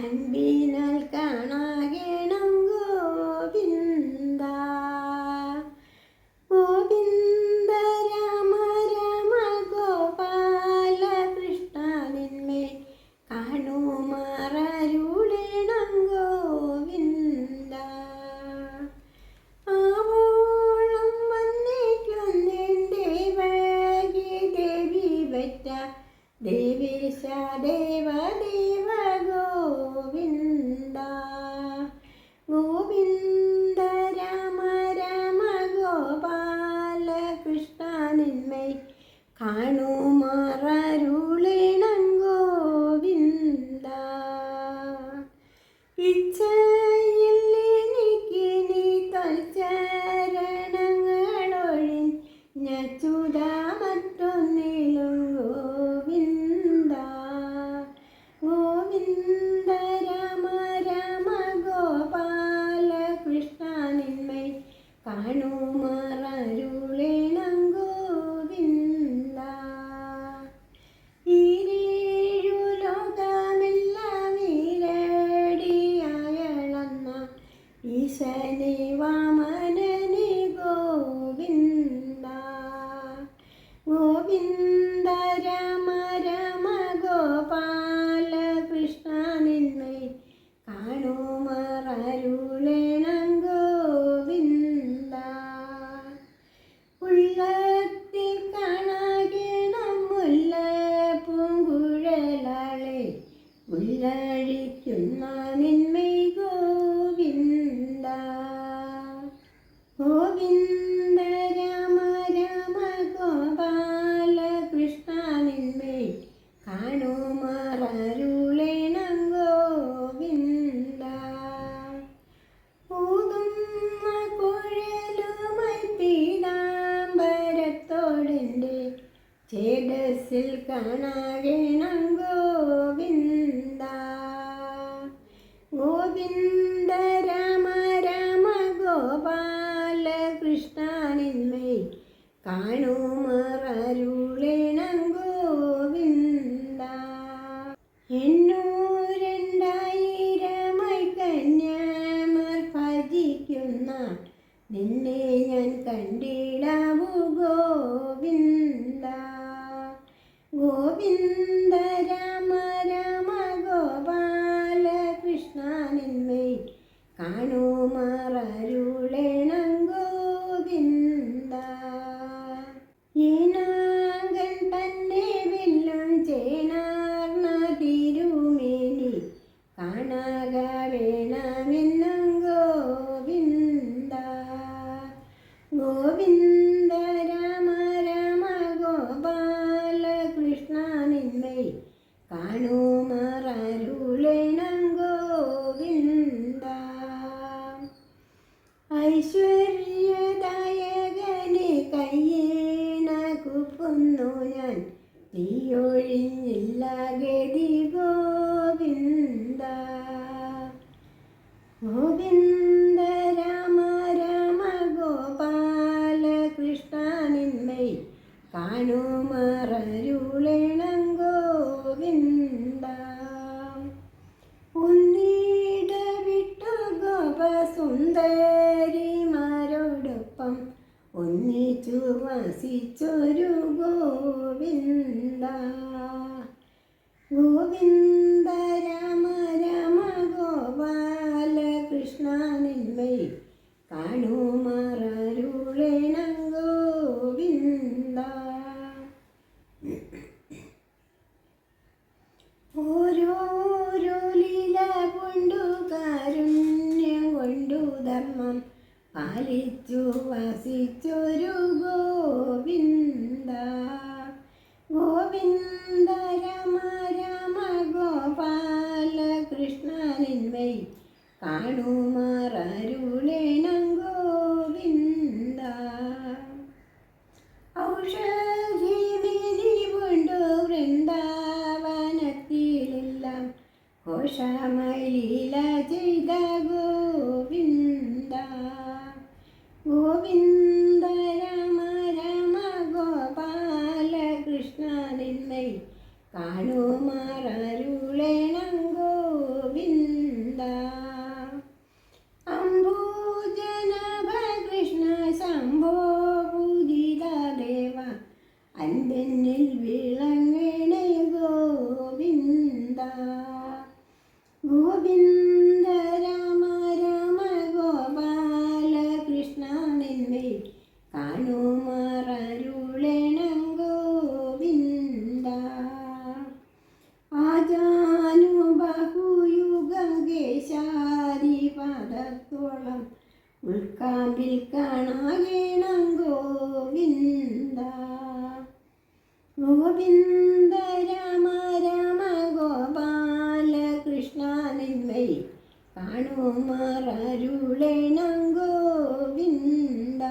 അൻപിനാൽ കാണാകണം ഗോവിന്ദ. ഗോവിന്ദ രാമ രാമ ഗോപാല കൃഷ്ണ നിന്മേ ഗോവിന്ദ. ആവോളം വന്നേക്കൊന്നെന്റെ വഴി ദേവി പറ്റ ദേവേശ ദേവ ദേവ ഗോ ഗോവിന്ദ. ഗോവിന്ദ രാമ രാമ ഗോപാല കൃഷ്ണ നിന്മൈ കാണുമാറരുളിണം ഗോവിന്ദ. ഇച്ഛ കാണുമാറരുളേണം ഗോവിന്ദ ഈരേഴു ലോകമെല്ലാം ഈരടിയായളന്ന ഈശനെ വാമനനെ ഗോവിന്ദ. ഗോവിന്ദ രാമ രാമ ഗോപാല കൃഷ്ണ നിന്നെ കാണുമാറരുളേണം ഉള്ളഴിക്കുന്ന നിന്മൈ ഗോവിന്ദ. ഗോവിന്ദ രാമ രാമ ഗോപാല കൃഷ്ണ നിന്മൈ കാണുമാറരുളേണം ചേതസ്സിൽ കാണാകണം ഗോവിന്ദ. ഗോവിന്ദ രാമ രാമ ഗോപാല കൃഷ്ണ നിന്മേ കാണുമാറരുളേണം ഗോവിന്ദ. എണ്ണൂരണ്ടായിരമായി കന്യാമാർ ഭജിക്കുന്ന നിന്നെ ഞാൻ കണ്ടിടാവൂ ഗോവിന്ദ. ഗോവിന്ദ രാമ രാമ ഗോപാല കൃഷ്ണ നിന്മേ വസിച്ചൊരു ഗോവിന്ദ. ഗോവിന്ദ രാമ രാമ ഗോപാല കൃഷ്ണ നിന്മൈ കാണുമാറരുളേണം ഗോവിന്ദ. ഓരോരോ ലീല കൊണ്ടു കാരുണ്യം കൊണ്ടു ധർമ്മം പാലിച്ചു വസിച്ചൊരു ഗോവിന്ദ ഗോവിന്ദ രാമ രമ ഗോപാല കൃഷ്ണ നിന്മൈ ഗോവിന്ദ രാമ രാമ ഗോപാല കൃഷ്ണ നിന്മേ കാണുമാറരുളേണം ഗോവിന്ദ കേശാരി പാദത്തോളം ഉൾക്കാമ്പിൽ കാണാകേണം ഗോവിന്ദ. ഗോവിന്ദ രാമ കാണുമാറരുളേണം ഗോവിന്ദ